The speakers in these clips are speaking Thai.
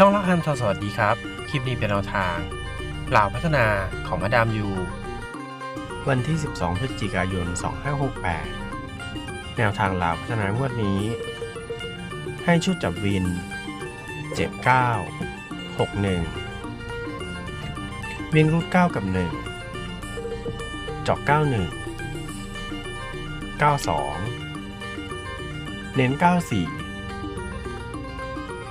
ช่องรักฮันทอสวัสดีครับ คลิปนี้เป็นแนวทางเหล่าพัฒนาของมาดามยู วันที่ 12 พฤศจิกายน 2568 แนวทางเหล่าพัฒนางวดนี้ ให้ชุดจับวิน 79 61 วิ่งรูด9กับ 1จาะ91 92 เน้น 94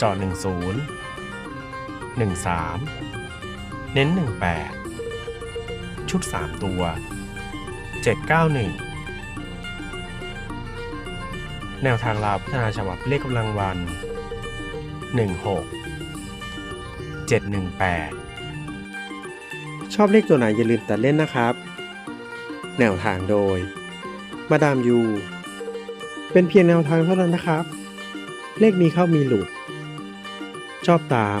จาะ10 13 เน้น 18 ชุด 3 ตัว 791 แนวทางลาวพัฒนาฉบับเลขกำลังวัน 16 718 ชอบเลขตัวไหนอย่าลืมตัดเล่นนะครับ แนวทางโดย มาดามยู เป็นเพียงแนวทางเท่านั้นนะครับ เลขมีเข้ามีหลุด ชอบตาม